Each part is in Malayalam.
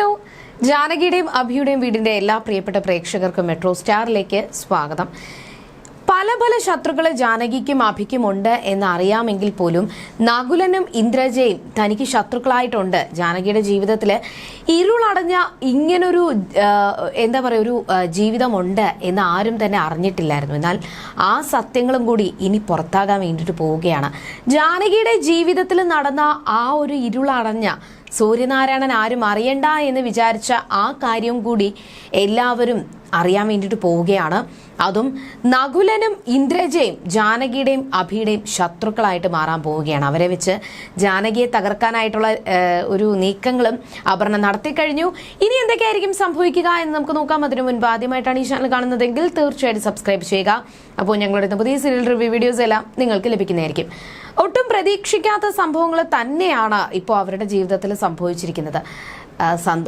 ഹലോ. ജാനകിയുടെയും അഭിയുടെയും വീടിന്റെ എല്ലാ പ്രിയപ്പെട്ട പ്രേക്ഷകർക്കും മെട്രോ സ്റ്റാറിലേക്ക് സ്വാഗതം. പല പല ശത്രുക്കൾ ജാനകിക്കും അഭിക്കും ഉണ്ട് എന്ന് അറിയാമെങ്കിൽ പോലും നകുലനും ഇന്ദ്രജയും തനിക്ക് ശത്രുക്കളായിട്ടുണ്ട്. ജാനകിയുടെ ജീവിതത്തിൽ ഇരുളടഞ്ഞ ഇങ്ങനൊരു എന്താ പറയുക ഒരു ജീവിതമുണ്ട് എന്ന് ആരും തന്നെ അറിഞ്ഞിട്ടില്ലായിരുന്നു. എന്നാൽ ആ സത്യങ്ങളും കൂടി ഇനി പുറത്താകാൻ വേണ്ടിയിട്ട് പോവുകയാണ്. ജാനകിയുടെ ജീവിതത്തിൽ നടന്ന ആ ഒരു ഇരുളടഞ്ഞ സൂര്യനാരായണൻ ആരും അറിയണ്ട എന്ന് വിചാരിച്ച ആ കാര്യം കൂടി എല്ലാവരും അറിയാൻ വേണ്ടിയിട്ട് പോവുകയാണ്. അതും നകുലനും ഇന്ദ്രജയും ജാനകിയുടെയും അഭിയുടെയും ശത്രുക്കളായിട്ട് മാറാൻ പോവുകയാണ്. അവരെ വെച്ച് ജാനകിയെ തകർക്കാനായിട്ടുള്ള ഒരു നീക്കങ്ങളും അപർണ നടത്തിക്കഴിഞ്ഞു. ഇനി എന്തൊക്കെയായിരിക്കും സംഭവിക്കുക എന്ന് നമുക്ക് നോക്കാം. അതിനു മുൻപ് ആദ്യമായിട്ടാണ് ഈ ചാനൽ കാണുന്നതെങ്കിൽ തീർച്ചയായിട്ടും സബ്സ്ക്രൈബ് ചെയ്യുക. അപ്പോൾ ഞങ്ങളുടെ പുതിയ സീരിയൽ റിവ്യൂ വീഡിയോസ് എല്ലാം നിങ്ങൾക്ക് ലഭിക്കുന്നതായിരിക്കും. ഒട്ടും പ്രതീക്ഷിക്കാത്ത സംഭവങ്ങൾ തന്നെയാണ് ഇപ്പോൾ അവരുടെ ജീവിതത്തിൽ സംഭവിച്ചിരിക്കുന്നത്.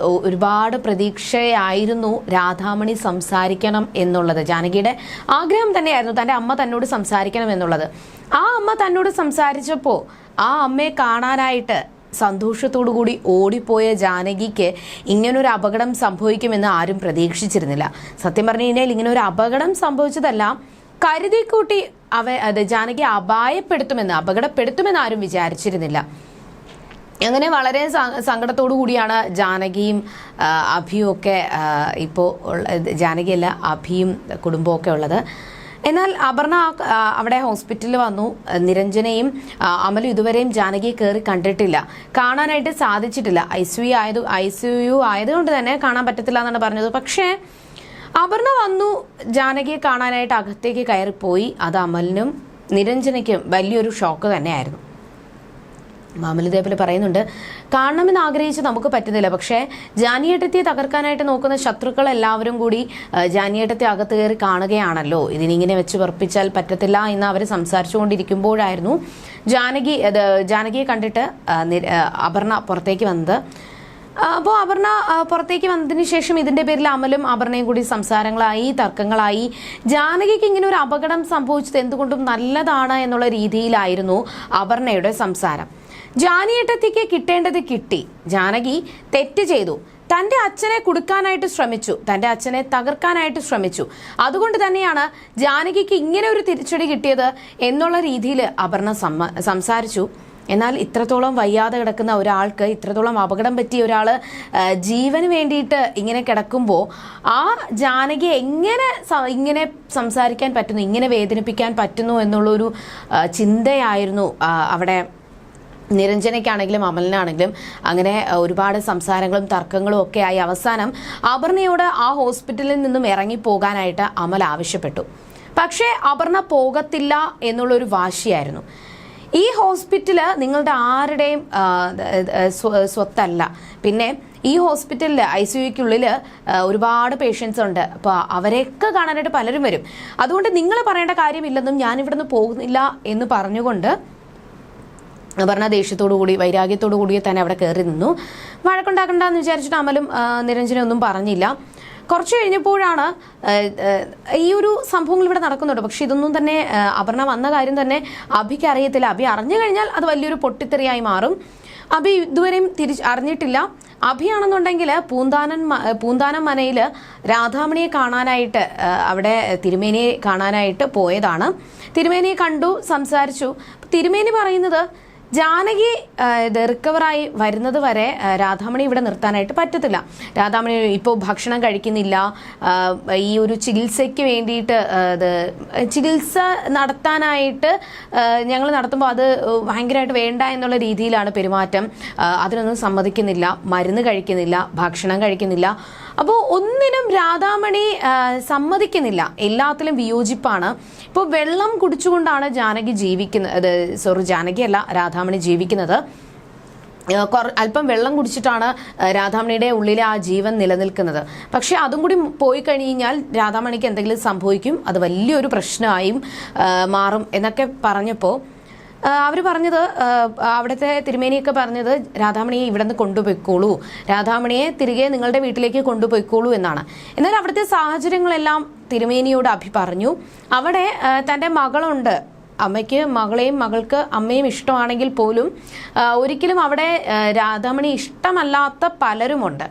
ഒരുപാട് പ്രതീക്ഷയായിരുന്നു രാധാമണി സംസാരിക്കണം എന്നുള്ളത്. ജാനകിയുടെ ആഗ്രഹം തന്നെയായിരുന്നു തന്റെ അമ്മ തന്നോട് സംസാരിക്കണം എന്നുള്ളത്. ആ അമ്മ തന്നോട് സംസാരിച്ചപ്പോൾ ആ അമ്മയെ കാണാനായിട്ട് സന്തോഷത്തോടു കൂടി ഓടിപ്പോയ ജാനകിക്ക് ഇങ്ങനൊരു അപകടം സംഭവിക്കുമെന്ന് ആരും പ്രതീക്ഷിച്ചിരുന്നില്ല. സത്യം പറഞ്ഞു കഴിഞ്ഞാൽ ഇങ്ങനെ ഒരു അപകടം സംഭവിച്ചതല്ല. കരുതിക്കൂട്ടി അവ അത് ജാനകി അപായപ്പെടുത്തുമെന്ന് അപകടപ്പെടുത്തുമെന്ന് ആരും വിചാരിച്ചിരുന്നില്ല. അങ്ങനെ വളരെ സങ്കടത്തോടു കൂടിയാണ് ജാനകിയും അഭിയും ഒക്കെ ഇപ്പോൾ ജാനകിയല്ല അഭിയും കുടുംബമൊക്കെ ഉള്ളത്. എന്നാൽ അപർണ അവിടെ ഹോസ്പിറ്റലിൽ വന്നു. നിരഞ്ജനയും അമലും ഇതുവരെയും ജാനകിയെ കയറി കണ്ടിട്ടില്ല. കാണാനായിട്ട് സാധിച്ചിട്ടില്ല. ഐ സി യു ആയത് ഐ സി യു ആയതുകൊണ്ട് തന്നെ കാണാൻ പറ്റത്തില്ല എന്നാണ് പറഞ്ഞത്. പക്ഷേ അപർണ വന്നു ജാനകിയെ കാണാനായിട്ട് അകത്തേക്ക് കയറിപ്പോയി. അത് അമലിനും നിരഞ്ജനയ്ക്കും വലിയൊരു ഷോക്ക് തന്നെയായിരുന്നു. മാമൽ ഇതേപോലെ പറയുന്നുണ്ട് കാണണമെന്ന് ആഗ്രഹിച്ച് നമുക്ക് പറ്റുന്നില്ല. പക്ഷേ ജാനിയേട്ടത്തെ തകർക്കാനായിട്ട് നോക്കുന്ന ശത്രുക്കൾ എല്ലാവരും കൂടി ജാനിയേട്ടത്തെ അകത്ത് കയറി കാണുകയാണല്ലോ. ഇതിനിങ്ങനെ വെച്ച് പറപ്പിച്ചാൽ പറ്റത്തില്ല എന്ന് അവർ സംസാരിച്ചുകൊണ്ടിരിക്കുമ്പോഴായിരുന്നു ജാനകി ജാനകിയെ കണ്ടിട്ട് അപർണ പുറത്തേക്ക് വന്നത്. അപ്പോൾ അപർണ പുറത്തേക്ക് വന്നതിന് ശേഷം ഇതിന്റെ പേരിൽ അമലും അപർണയും കൂടി സംസാരങ്ങളായി തർക്കങ്ങളായി. ജാനകിക്ക് ഇങ്ങനെ ഒരു അപകടം സംഭവിച്ചത് എന്തുകൊണ്ടും നല്ലതാണ് എന്നുള്ള രീതിയിലായിരുന്നു അപർണയുടെ സംസാരം. ജാനിയേട്ടത്തിക്ക് കിട്ടേണ്ടത് കിട്ടി. ജാനകി തെറ്റ് ചെയ്തു. തന്റെ അച്ഛനെ കൊടുക്കാനായിട്ട് ശ്രമിച്ചു. തന്റെ അച്ഛനെ തകർക്കാനായിട്ട് ശ്രമിച്ചു. അതുകൊണ്ട് തന്നെയാണ് ജാനകിക്ക് ഇങ്ങനെ ഒരു തിരിച്ചടി കിട്ടിയത് എന്നുള്ള രീതിയിൽ അപർണ സംസാരിച്ചു. എന്നാൽ ഇത്രത്തോളം വയ്യാതെ കിടക്കുന്ന ഒരാൾക്ക് ഇത്രത്തോളം അപകടം പറ്റിയ ഒരാൾ ജീവന് വേണ്ടിയിട്ട് ഇങ്ങനെ കിടക്കുമ്പോൾ ആ ജാനകി എങ്ങനെ ഇങ്ങനെ സംസാരിക്കാൻ പറ്റുന്നു ഇങ്ങനെ വേദനിപ്പിക്കാൻ പറ്റുന്നു എന്നുള്ളൊരു ചിന്തയായിരുന്നു അവിടെ നിരഞ്ജനയ്ക്കാണെങ്കിലും അമലിനാണെങ്കിലും അങ്ങനെ ഒരുപാട് സംസാരങ്ങളും തർക്കങ്ങളും ഒക്കെ ആയി അവസാനം അപർണയോട് ആ ഹോസ്പിറ്റലിൽ നിന്നും ഇറങ്ങി പോകാനായിട്ട് അമൽ ആവശ്യപ്പെട്ടു. പക്ഷേ അപർണ പോകത്തില്ല എന്നുള്ളൊരു വാശിയായിരുന്നു. ഈ ഹോസ്പിറ്റൽ നിങ്ങളുടെ ആരുടെയും സ്വത്തല്ല. പിന്നെ ഈ ഹോസ്പിറ്റലിൽ ഐ സി യുക്കുള്ളിൽ ഒരുപാട് പേഷ്യൻസ് ഉണ്ട് അപ്പോൾ അവരെയൊക്കെ കാണാനായിട്ട് പലരും വരും. അതുകൊണ്ട് നിങ്ങൾ പറയേണ്ട കാര്യമില്ലെന്നും ഞാൻ ഇവിടുന്ന് പോകുന്നില്ല എന്ന് പറഞ്ഞുകൊണ്ട് അപർണ ദേഷ്യത്തോടു കൂടി വൈരാഗ്യത്തോടു കൂടി തന്നെ അവിടെ കയറി നിന്നു. വഴക്കുണ്ടാക്കണ്ടെന്ന് വിചാരിച്ചിട്ട് അമലും നിരഞ്ജനൊന്നും പറഞ്ഞില്ല. കുറച്ച് കഴിഞ്ഞപ്പോഴാണ് ഈ ഒരു സംഭവങ്ങൾ ഇവിടെ നടക്കുന്നുണ്ട്. പക്ഷെ ഇതൊന്നും തന്നെ അപർണ വന്ന കാര്യം തന്നെ അഭിക്ക് അറിയത്തില്ല. അഭി അറിഞ്ഞു കഴിഞ്ഞാൽ അത് വലിയൊരു പൊട്ടിത്തെറിയായി മാറും. അഭി ഇതുവരെയും തിരിച്ച് അറിഞ്ഞിട്ടില്ല. അഭിയാണെന്നുണ്ടെങ്കിൽ പൂന്താനൻ പൂന്താനം മനയിൽ രാധാമണിയെ കാണാനായിട്ട് അവിടെ തിരുമേനിയെ കാണാനായിട്ട് പോയതാണ്. തിരുമേനിയെ കണ്ടു സംസാരിച്ചു. തിരുമേനി പറയുന്നത് ജാനകി ഇത് റിക്കവറായി വരുന്നത് വരെ രാധാമണി ഇവിടെ നിർത്താനായിട്ട് പറ്റത്തില്ല. രാധാമണി ഇപ്പോൾ ഭക്ഷണം കഴിക്കുന്നില്ല. ഈ ഒരു ചികിത്സയ്ക്ക് വേണ്ടിയിട്ട് ഇത് ചികിത്സ നടത്താനായിട്ട് ഞങ്ങൾ നടത്തുമ്പോൾ അത് ഭയങ്കരമായിട്ട് വേണ്ട എന്നുള്ള രീതിയിലാണ് പെരുമാറ്റം. അതിനൊന്നും സമ്മതിക്കുന്നില്ല. മരുന്ന് കഴിക്കുന്നില്ല. ഭക്ഷണം കഴിക്കുന്നില്ല. അപ്പോൾ ഒന്നിനും രാധാമണി സമ്മതിക്കുന്നില്ല. എല്ലാത്തിലും വിയോജിപ്പാണ്. ഇപ്പോൾ വെള്ളം കുടിച്ചുകൊണ്ടാണ് ജാനകി ജീവിക്കുന്നത് സോറി ജാനകി അല്ല രാധാമണി ജീവിക്കുന്നത്. അല്പം വെള്ളം കുടിച്ചിട്ടാണ് രാധാമണിയുടെ ഉള്ളിലെ ആ ജീവൻ നിലനിൽക്കുന്നത്. പക്ഷേ അതും കൂടി പോയി കഴിഞ്ഞാൽ രാധാമണിക്ക് എന്തെങ്കിലും സംഭവിക്കും. അത് വലിയൊരു പ്രശ്നമായും മാറും എന്നൊക്കെ പറഞ്ഞപ്പോൾ അവർ പറഞ്ഞത് അവിടുത്തെ തിരുമേനിയൊക്കെ പറഞ്ഞത് രാധാമണിയെ ഇവിടെ നിന്ന് കൊണ്ടുപോയിക്കോളൂ. രാധാമണിയെ തിരികെ നിങ്ങളുടെ വീട്ടിലേക്ക് കൊണ്ടുപോയിക്കോളൂ എന്നാണ്. എന്നാൽ അവിടുത്തെ സാഹചര്യങ്ങളെല്ലാം തിരുമേനിയോട് അഭി പറഞ്ഞു അവിടെ തന്റെ മകളുണ്ട്. അമ്മയ്ക്ക് മകളെയും മകൾക്ക് അമ്മയും ഇഷ്ടമാണെങ്കിൽ പോലും ഒരിക്കലും അവിടെ രാധാമണി ഇഷ്ടമല്ലാത്ത പലരുമുണ്ട്.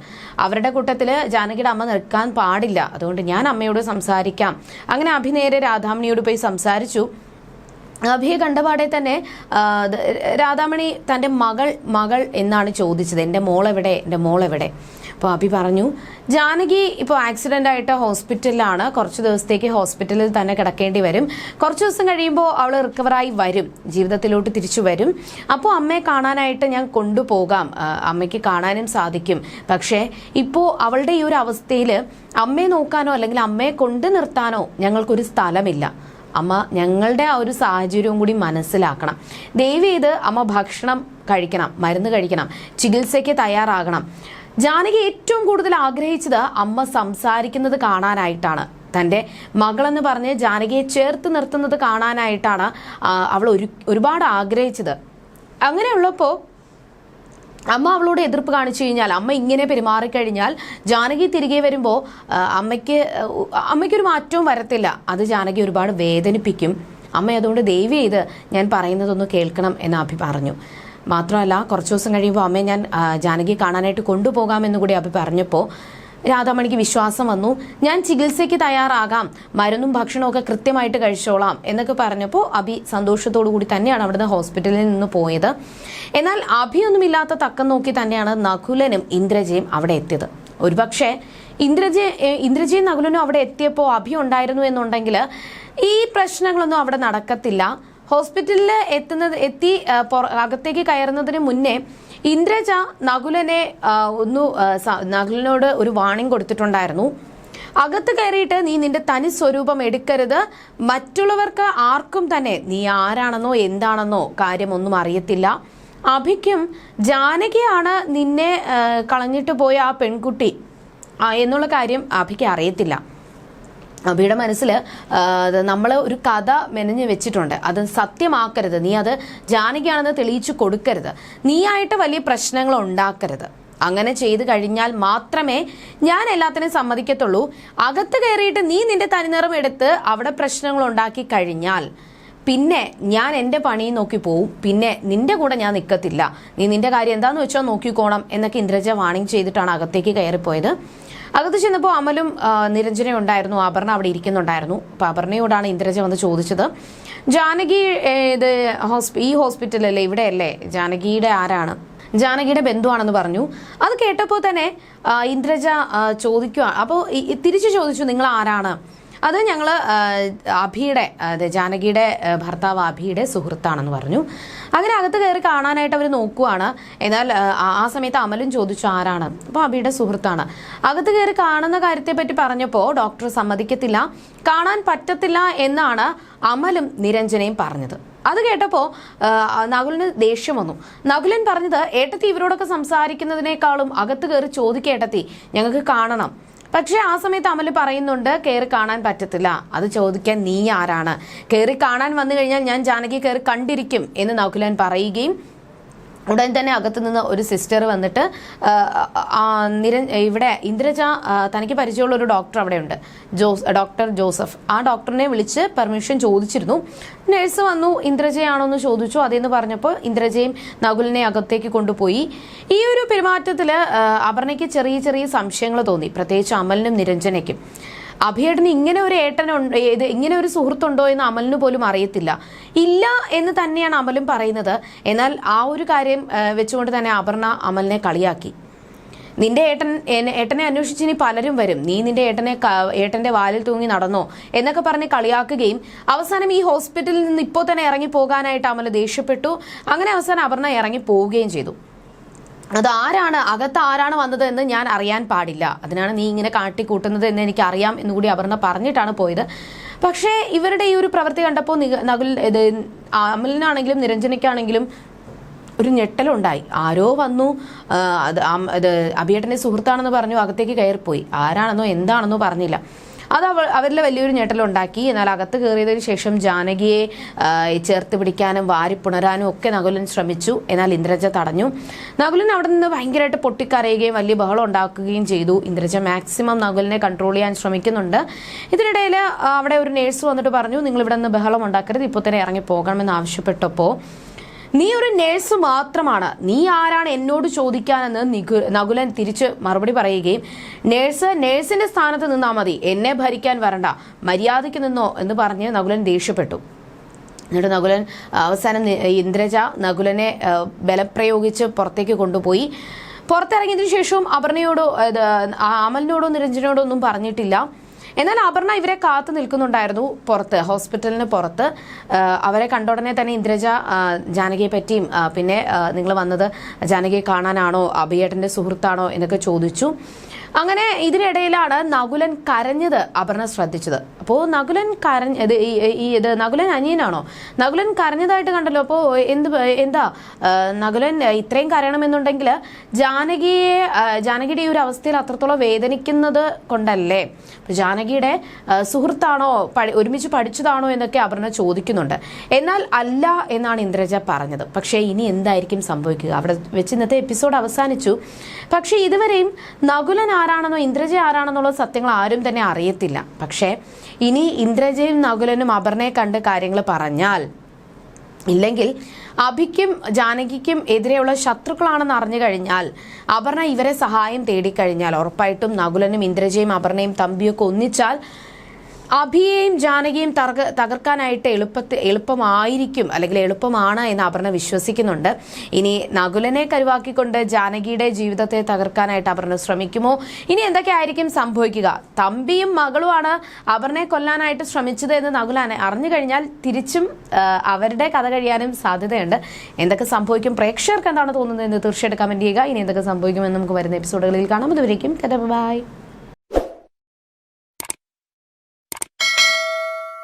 അവരുടെ കൂട്ടത്തിൽ ജാനകിയുടെ അമ്മ നിൽക്കാൻ പാടില്ല. അതുകൊണ്ട് ഞാൻ അമ്മയോട് സംസാരിക്കാം. അങ്ങനെ അഭിനേരെ രാധാമണിയോട് പോയി സംസാരിച്ചു. അഭിയെ കണ്ടപാടെ തന്നെ രാധാമണി തന്റെ മകൾ മകൾ എന്നാണ് ചോദിച്ചത്. എന്റെ മോളെവിടെ? എന്റെ മോളെവിടെ? അപ്പോൾ അഭി പറഞ്ഞു ജാനകി ഇപ്പോൾ ആക്സിഡന്റ് ആയിട്ട് ഹോസ്പിറ്റലിലാണ്. കുറച്ച് ദിവസത്തേക്ക് ഹോസ്പിറ്റലിൽ തന്നെ കിടക്കേണ്ടി വരും. കുറച്ച് ദിവസം കഴിയുമ്പോൾ അവൾ റിക്കവറായി വരും. ജീവിതത്തിലോട്ട് തിരിച്ചു വരും. അപ്പോൾ അമ്മയെ കാണാനായിട്ട് ഞാൻ കൊണ്ടുപോകാം. അമ്മയ്ക്ക് കാണാനും സാധിക്കും. പക്ഷേ ഇപ്പോൾ അവളുടെ ഈ ഒരു അവസ്ഥയിൽ അമ്മയെ നോക്കാനോ അല്ലെങ്കിൽ അമ്മയെ കൊണ്ടു നിർത്താനോ ഞങ്ങൾക്കൊരു സ്ഥലമില്ല. അമ്മ ഞങ്ങളുടെ ആ ഒരു സാഹചര്യവും കൂടി മനസ്സിലാക്കണം. ദയവ് ചെയ്ത് അമ്മ ഭക്ഷണം കഴിക്കണം മരുന്ന് കഴിക്കണം ചികിത്സയ്ക്ക് തയ്യാറാകണം. ജാനകി ഏറ്റവും കൂടുതൽ ആഗ്രഹിച്ചത് അമ്മ സംസാരിക്കുന്നത് കാണാനായിട്ടാണ്. തന്റെ മകളെന്ന് പറഞ്ഞ് ജാനകിയെ ചേർത്ത് നിർത്തുന്നത് കാണാനായിട്ടാണ് അവൾ ഒരു ഒരുപാട് ആഗ്രഹിച്ചത്. അങ്ങനെയുള്ളപ്പോൾ അമ്മ അവളോട് എതിർപ്പ് കാണിച്ചു കഴിഞ്ഞാൽ അമ്മ ഇങ്ങനെ പെരുമാറിക്കഴിഞ്ഞാൽ ജാനകി തിരികെ വരുമ്പോൾ അമ്മയ്ക്ക് അമ്മയ്ക്കൊരു മാറ്റവും വരത്തില്ല. അത് ജാനകി ഒരുപാട് വേദനിപ്പിക്കും. അമ്മ അതുകൊണ്ട് ദയവ് ചെയ്ത് ഞാൻ പറയുന്നതൊന്ന് കേൾക്കണം എന്ന് അഭി പറഞ്ഞു. മാത്രമല്ല കുറച്ച് ദിവസം കഴിയുമ്പോൾ അമ്മയെ ഞാൻ ജാനകി കാണാനായിട്ട് കൊണ്ടുപോകാമെന്ന് കൂടി അഭി പറഞ്ഞപ്പോൾ രാധാമണിക്ക് വിശ്വാസം വന്നു. ഞാൻ ചികിത്സയ്ക്ക് തയ്യാറാകാം. മരുന്നും ഭക്ഷണവും ഒക്കെ കൃത്യമായിട്ട് കഴിച്ചോളാം എന്നൊക്കെ പറഞ്ഞപ്പോൾ അഭി സന്തോഷത്തോടു കൂടി തന്നെയാണ് അവിടുന്ന് ഹോസ്പിറ്റലിൽ നിന്ന് പോയത്. എന്നാൽ അഭിയൊന്നുമില്ലാത്ത തക്കം നോക്കി തന്നെയാണ് നകുലനും ഇന്ദ്രജയും അവിടെ എത്തിയത്. ഒരുപക്ഷെ ഇന്ദ്രജ ഇന്ദ്രജയും നകുലനും അവിടെ എത്തിയപ്പോൾ അഭി ഉണ്ടായിരുന്നു എന്നുണ്ടെങ്കിൽ ഈ പ്രശ്നങ്ങളൊന്നും അവിടെ നടക്കത്തില്ല. ഹോസ്പിറ്റലിൽ എത്തുന്നത് എത്തി അകത്തേക്ക് കയറുന്നതിന് മുന്നേ ഇന്ദ്രജ നകുലനെ ഒന്ന് നകുലനോട് ഒരു വാണിംഗ് കൊടുത്തിട്ടുണ്ടായിരുന്നു. അകത്ത് കയറിയിട്ട് നീ നിന്റെ തനി സ്വരൂപം എടുക്കരുത്. മറ്റുള്ളവർക്ക് ആർക്കും തന്നെ നീ ആരാണെന്നോ എന്താണെന്നോ കാര്യമൊന്നും അറിയത്തില്ല. അഭിക്കും ജാനകിയാണ് നിന്നെ കളഞ്ഞിട്ട് പോയ ആ പെൺകുട്ടി. എന്നുള്ള കാര്യം അഭിക്ക് അറിയത്തില്ല. അഭിയുടെ മനസ്സിൽ നമ്മൾ ഒരു കഥ മെനഞ്ഞു വെച്ചിട്ടുണ്ട്. അത് സത്യമാക്കരുത്. നീ അത് ജാനകിയാണെന്ന് തെളിയിച്ചു കൊടുക്കരുത്. നീയായിട്ട് വലിയ പ്രശ്നങ്ങൾ ഉണ്ടാക്കരുത്. അങ്ങനെ ചെയ്തു കഴിഞ്ഞാൽ മാത്രമേ ഞാൻ എല്ലാത്തിനും സമ്മതിക്കത്തുള്ളൂ. അകത്ത് കയറിയിട്ട് നീ നിന്റെ തനിനിറം എടുത്ത് അവിടെ പ്രശ്നങ്ങൾ ഉണ്ടാക്കി കഴിഞ്ഞാൽ പിന്നെ ഞാൻ എന്റെ പണി നോക്കി പോവും. പിന്നെ നിന്റെ കൂടെ ഞാൻ നിൽക്കത്തില്ല നീ നിന്റെ കാര്യം എന്താണെന്ന് വെച്ചാൽ നോക്കിക്കോണം എന്നൊക്കെ ഇന്ദ്രജ വാണിംഗ് ചെയ്തിട്ടാണ് അകത്തേക്ക് കയറിപ്പോയത്. അകത്ത് ചെന്നപ്പോൾ അമലും നിരഞ്ജനയും ഉണ്ടായിരുന്നു. അപർണ അവിടെ ഇരിക്കുന്നുണ്ടായിരുന്നു. അപ്പോൾ അപർണയോടാണ് ഇന്ദ്രജ വന്ന് ചോദിച്ചത്. ജാനകി ഇത് ഹോസ്പി ഈ ഹോസ്പിറ്റലല്ലേ ഇവിടെയല്ലേ? ജാനകിയുടെ ആരാണ്? ജാനകിയുടെ ബന്ധുവാണെന്ന് പറഞ്ഞു. അത് കേട്ടപ്പോൾ തന്നെ ഇന്ദ്രജ ചോദിക്കുക അപ്പോൾ തിരിച്ചു ചോദിച്ചു നിങ്ങൾ ആരാണ് അത് ഞങ്ങൾ അഭിയുടെ അതെ ജാനകിയുടെ ഭർത്താവ് അഭിയുടെ സുഹൃത്താണെന്ന് പറഞ്ഞു. അങ്ങനെ അകത്ത് കയറി കാണാനായിട്ട് അവർ നോക്കുവാണ്. എന്നാൽ ആ, സമയത്ത് അമലും ചോദിച്ചു ആരാണ്? അപ്പോൾ അഭിയുടെ സുഹൃത്താണ്. അകത്ത് കയറി കാണുന്ന കാര്യത്തെ പറ്റി പറഞ്ഞപ്പോൾ ഡോക്ടർ സമ്മതിക്കത്തില്ല. കാണാൻ പറ്റത്തില്ല എന്നാണ് അമലും നിരഞ്ജനയും പറഞ്ഞത്. അത് കേട്ടപ്പോൾ നകുലിന് ദേഷ്യം വന്നു. നകുലൻ പറഞ്ഞത് ഏട്ടത്തി ഇവരോടൊക്കെ സംസാരിക്കുന്നതിനേക്കാളും അകത്ത് കയറി ചോദിക്കേട്ടത്തി ഞങ്ങൾക്ക് കാണണം. പക്ഷേ ആ സമയത്ത് അമൽ പറയുന്നുണ്ട് കയറി കാണാൻ പറ്റത്തില്ല. അത് ചോദിക്കാൻ നീ ആരാണ്? കയറി കാണാൻ വന്നു കഴിഞ്ഞാൽ ഞാൻ ജാനകി കയറി കണ്ടിരിക്കും എന്ന് നൗകുലൻ പറയുകയും ഉടൻ തന്നെ അകത്ത് നിന്ന് ഒരു സിസ്റ്റർ വന്നിട്ട് നിര ഇവിടെ ഇന്ദ്രജ തനിക്ക് പരിചയമുള്ള ഒരു ഡോക്ടർ അവിടെ ഉണ്ട് ജോസ് ഡോക്ടർ ജോസഫ്. ആ ഡോക്ടറിനെ വിളിച്ച് പെർമിഷൻ ചോദിച്ചിരുന്നു. നഴ്സ് വന്നു ഇന്ദ്രജയാണോ എന്ന് ചോദിച്ചു. അതേന്ന് പറഞ്ഞപ്പോൾ ഇന്ദ്രജയും നകുലിനെ അകത്തേക്ക് കൊണ്ടുപോയി. ഈ ഒരു പെരുമാറ്റത്തിൽ അപർണയ്ക്ക് ചെറിയ ചെറിയ സംശയങ്ങൾ തോന്നി. പ്രത്യേകിച്ച് അമലിനും നിരഞ്ജനയ്ക്കും. അഭിയേട്ടന് ഇങ്ങനെ ഒരു ഏട്ടനുണ്ട് ഇങ്ങനെ ഒരു സുഹൃത്തുണ്ടോ എന്ന് അമലിന് പോലും അറിയത്തില്ല. ഇല്ല എന്ന് തന്നെയാണ് അമലും പറയുന്നത്. എന്നാൽ ആ ഒരു കാര്യം വെച്ചുകൊണ്ട് തന്നെ അപർണ അമലിനെ കളിയാക്കി. നിന്റെ ഏട്ടൻ ഏട്ടനെ അന്വേഷിച്ച് ഇനി പലരും വരും. നീ നിന്റെ ഏട്ടനെ ഏട്ടന്റെ വാലിൽ തൂങ്ങി നടന്നോ എന്നൊക്കെ പറഞ്ഞ് കളിയാക്കുകയും അവസാനം ഈ ഹോസ്പിറ്റലിൽ നിന്ന് ഇപ്പോൾ തന്നെ ഇറങ്ങി പോകാനായിട്ട് അമൽ ദേഷ്യപ്പെട്ടു. അങ്ങനെ അവസാനം അപർണ ഇറങ്ങി പോവുകയും ചെയ്തു. അത് ആരാണ് അകത്ത് ആരാണ് വന്നത് എന്ന് ഞാൻ അറിയാൻ പാടില്ല. അതിനാണ് നീ ഇങ്ങനെ കാട്ടിക്കൂട്ടുന്നത് എന്ന് എനിക്ക് അറിയാം എന്ന് കൂടി അപർണ പറഞ്ഞിട്ടാണ് പോയത്. പക്ഷേ ഇവരുടെ ഈ ഒരു പ്രവൃത്തി കണ്ടപ്പോൾ നിക- നകുൽ അമലിനാണെങ്കിലും നിരഞ്ജനയ്ക്കാണെങ്കിലും ഒരു ഞെട്ടലുണ്ടായി. ആരോ വന്നു അത് അഭിയേട്ടന്റെ സുഹൃത്താണെന്ന് പറഞ്ഞു അകത്തേക്ക് കയറിപ്പോയി. ആരാണെന്നോ എന്താണെന്നോ പറഞ്ഞില്ല. അത് അവ അവരിൽ വലിയൊരു ഞെട്ടലുണ്ടാക്കി. എന്നാൽ അകത്ത് കയറിയതിന് ശേഷം ജാനകിയെ ചേർത്ത് പിടിക്കാനും വാരി പുണരാനും ഒക്കെ നകുലൻ ശ്രമിച്ചു. എന്നാൽ ഇന്ദ്രജ തടഞ്ഞു. നകുലൻ അവിടെ നിന്ന് ഭയങ്കരമായിട്ട് പൊട്ടിക്കരയുകയും വലിയ ബഹളം ഉണ്ടാക്കുകയും ചെയ്തു. ഇന്ദ്രജ മാക്സിമം നകുലിനെ കൺട്രോൾ ചെയ്യാൻ ശ്രമിക്കുന്നുണ്ട്. ഇതിനിടയിൽ അവിടെ ഒരു നേഴ്സ് വന്നിട്ട് പറഞ്ഞു നിങ്ങൾ ഇവിടെ നിന്ന് ബഹളം ഉണ്ടാക്കരുത്. ഇപ്പോൾ തന്നെ ഇറങ്ങി പോകണമെന്ന് ആവശ്യപ്പെട്ടപ്പോൾ നീ ഒരു നേഴ്സ് മാത്രമാണ്. നീ ആരാണ് എന്നോട് ചോദിക്കാനെന്ന് നികു നകുലൻ തിരിച്ച് മറുപടി പറയുകയും നേഴ്സ് നേഴ്സിന്റെ സ്ഥാനത്ത് നിന്നാ മതി. എന്നെ ഭരിക്കാൻ വരണ്ട. മര്യാദയ്ക്ക് നിന്നോ എന്ന് പറഞ്ഞ് നകുലൻ ദേഷ്യപ്പെട്ടു. എന്നിട്ട് നകുലൻ അവസാനം ഇന്ദ്രജ നകുലനെ ബലപ്രയോഗിച്ച് പുറത്തേക്ക് കൊണ്ടുപോയി. പുറത്തിറങ്ങിയതിനു ശേഷവും അപർണയോടോ അമലിനോടോ നിരഞ്ജനോടോ ഒന്നും പറഞ്ഞിട്ടില്ല. എന്നാൽ അപർണ ഇവരെ കാത്തു നിൽക്കുന്നുണ്ടായിരുന്നു പുറത്ത് ഹോസ്പിറ്റലിന് പുറത്ത്. അവരെ കണ്ട ഉടനെ തന്നെ ഇന്ദ്രജ ജാനകിയെ പറ്റിയും പിന്നെ നിങ്ങൾ വന്നത് ജാനകിയെ കാണാനാണോ അഭിയേട്ടന്റെ സുഹൃത്താണോ എന്നൊക്കെ ചോദിച്ചു. അങ്ങനെ ഇതിനിടയിലാണ് നകുലൻ കരഞ്ഞത് അപർണ ശ്രദ്ധിച്ചത്. അപ്പോൾ നകുലൻ കരഞ്ഞ ഈ- ഇത് നകുലൻ അനിയനാണോ? നകുലൻ കരഞ്ഞതായിട്ട് കണ്ടല്ലോ. അപ്പോൾ എന്ത് എന്താ നകുലൻ ഇത്രയും കരയണമെന്നുണ്ടെങ്കിൽ ജാനകിയെ ജാനകിയുടെ ഈ ഒരു അവസ്ഥയിൽ അത്രത്തോളം വേദനിക്കുന്നത് കൊണ്ടല്ലേ? ജാനകിയുടെ സുഹൃത്താണോ ഒരുമിച്ച് പഠിച്ചതാണോ എന്നൊക്കെ അപർണ ചോദിക്കുന്നുണ്ട്. എന്നാൽ അല്ല എന്നാണ് ഇന്ദ്രജ പറഞ്ഞത്. പക്ഷേ ഇനി എന്തായിരിക്കും സംഭവിക്കുക? അവിടെ വെച്ച് ഇന്നത്തെ എപ്പിസോഡ് അവസാനിച്ചു. പക്ഷേ ഇതുവരെയും നകുലൻ ആരാണെന്നോ ഇന്ദ്രജ ആരാണെന്നുള്ള സത്യങ്ങൾ ആരും തന്നെ അറിയത്തില്ല. പക്ഷേ ഇനി ഇന്ദ്രജയും നകുലനും അപർണയെ കണ്ട് കാര്യങ്ങൾ പറഞ്ഞാൽ ഇല്ലെങ്കിൽ അഭിക്കും ജാനകിക്കും എതിരെയുള്ള ശത്രുക്കളാണെന്ന് അറിഞ്ഞു കഴിഞ്ഞാൽ അപർണ ഇവരെ സഹായം തേടിക്കഴിഞ്ഞാൽ ഉറപ്പായിട്ടും നകുലനും ഇന്ദ്രജയും അപർണയും തമ്പിയൊക്കെ ഒന്നിച്ചാൽ അഭിയെയും ജാനകിയും തർക്ക തകർക്കാനായിട്ട് എളുപ്പത്തിൽ എളുപ്പമായിരിക്കും അല്ലെങ്കിൽ എളുപ്പമാണ് എന്ന് അപർണ വിശ്വസിക്കുന്നുണ്ട്. ഇനി നകുലനെ കരുവാക്കിക്കൊണ്ട് ജാനകിയുടെ ജീവിതത്തെ തകർക്കാനായിട്ട് അപർണ ശ്രമിക്കുമോ? ഇനി എന്തൊക്കെ ആയിരിക്കും സംഭവിക്കുക? തമ്പിയും മകളുമാണ് അപർണയെ കൊല്ലാനായിട്ട് ശ്രമിച്ചത് എന്ന് നകുല അറിഞ്ഞു കഴിഞ്ഞാൽ തിരിച്ചും അവരുടെ കഥ കഴിയാനും സാധ്യതയുണ്ട്. എന്തൊക്കെ സംഭവിക്കും? പ്രേക്ഷകർക്ക് എന്താണ് തോന്നുന്നത് എന്ന് തീർച്ചയായിട്ടും കമന്റ് ചെയ്യുക. ഇനി എന്തൊക്കെ സംഭവിക്കുമെന്ന് നമുക്ക് വരുന്ന എപ്പിസോഡുകളിൽ കാണാം. അതുവരേക്കും ബൈ.